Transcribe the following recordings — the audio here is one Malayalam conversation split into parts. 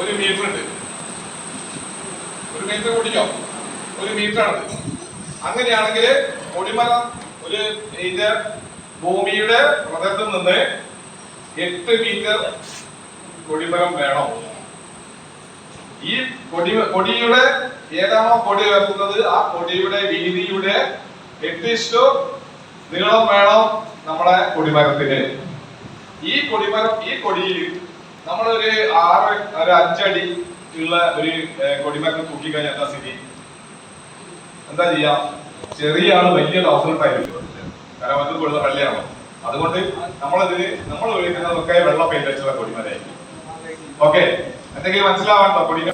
ഒരു മീറ്റർ ഉണ്ട്. ഒരു മീറ്റർ കൂട്ടിക്കോ? ഒരു മീറ്റർ അങ്ങനെയാണെങ്കിൽ കൊടിമരം ഒരു ഇതിന്റെ ഭൂമിയുടെ പ്രതലത്തിൽ നിന്ന് എട്ട് മീറ്റർ കൊടിമരം വേണം. ഈ കൊടി കൊടിയുടെ ഏതാണോ കൊടി ഉയർത്തുന്നത് ആ കൊടിയുടെ വീതിയുടെ എട്ട് ഇഷ്ടു നീളം വേണം നമ്മുടെ കൊടിമരത്തിന് ഈ കൊടിമരം ഈ കൊടിയിൽ നമ്മളൊരു ആറ് ഒരു അഞ്ചടി ഉള്ള ഒരു തൂക്കി തൂക്കിക്കഴിഞ്ഞാൽ എന്താ സ്ഥിതി? എന്താ ചെയ്യാം? ചെറിയ ആൾ വലിയ കാരണം അത് കൊടുത്ത വെള്ളയാണ് അതുകൊണ്ട് നമ്മളതിന് നമ്മൾ ഉപയോഗിക്കുന്നതൊക്കെ വെള്ള പെയിന്റ് വെച്ചുള്ള കൊടിമരായിരിക്കും ഓക്കെ. എന്തെങ്കിലും മനസ്സിലാവാണ്ടോ കൊടിമ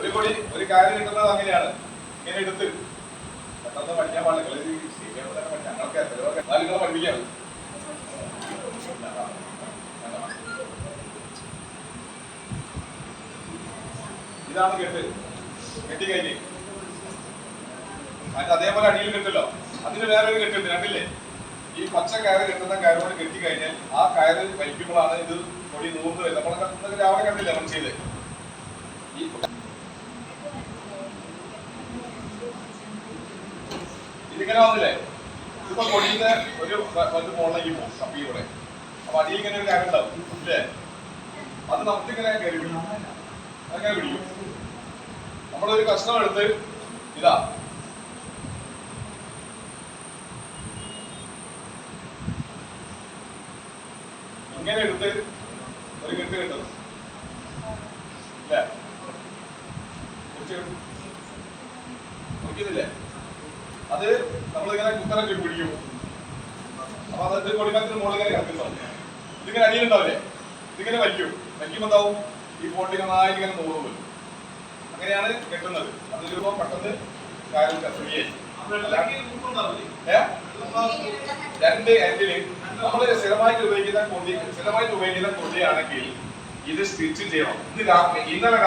ഒരു കൊടി ഒരു കാര്യം കിട്ടുന്നത് അങ്ങനെയാണ്. ഇങ്ങനെ എടുത്ത്. പെട്ടെന്ന് പഠിക്കാൻ പാടില്ല. ഈ ശരിയാവുമ്പോ തന്നെ പഠിക്കാം. ഞങ്ങൾക്ക് എത്രയോ നിങ്ങളെ പഠിപ്പിക്കാം ഇതാണ് കെട്ട്. കെട്ടി കഴിഞ്ഞ്. അതിന് അതേപോലെ അടിയിൽ കെട്ടല്ലോ. അതിന് വേറെ ഒരു കെട്ടുണ്ട്. കണ്ടില്ലേ? ഈ പച്ച കയറ് കെട്ടുന്ന കയറോട് കെട്ടി കഴിഞ്ഞാൽ ആ കയറ് വലിക്കുമ്പോഴാണ് ഇത് പൊടി നൂറ് ഇന്നലെ രാവിലെ കണ്ടില്ല? നമ്മൾ ചെയ്ത്. ഈ ഇതിങ്ങനെ വന്നില്ലേ ഇപ്പൊ കൊടിയുടെ ഒരു ഒരു മുകളിലേക്ക് പോകും കപ്പിയൂടെ അപ്പൊ അടിയിൽ ഇങ്ങനെ ഒരു കാര്യം ഉണ്ടാവും ഇല്ലേ? അത് നമുക്കിങ്ങനെ കയറി അങ്ങനെ പിടിക്കും? നമ്മളൊരു കഷ്ണം എടുത്ത് ഇതാ. ഇങ്ങനെ എടുത്ത് ഒരു കെട്ട് കെട്ടുന്നു ഇല്ലേ? കെട്ടും. നോക്കിയതില്ലേ അത് നമ്മളിങ്ങനെ കുത്തനൊക്കെ പിടിക്കും. അപ്പൊ അത് കൊടിമരത്തിന് മുകളിൽ ഇങ്ങനെ കിടക്കുന്നുണ്ടാവും ഇതിങ്ങനെ അടിയിലുണ്ടാവില്ലേ? ഇതിങ്ങനെ വലിക്കും. വലിക്കുമ്പോ എന്താവും? ഈ പോട്ടിങ്ങനെ നന്നായിട്ട് ഇങ്ങനെ നൂറ് വരും. അങ്ങനെയാണ് കെട്ടുന്നത്. അത് രൂപം പെട്ടെന്ന് കാര്യം ഏ? രണ്ട് എൻഡിൽ നമ്മൾ സ്ഥിരമായിട്ട് ഉപയോഗിക്കുന്ന കൊടി സ്ഥിരമായിട്ട് ഉപയോഗിക്കുന്ന കൊടിയാണെങ്കിൽ ഇത് സ്റ്റിച്ച് ചെയ്യണം. രാത്രി ഇന്നലെ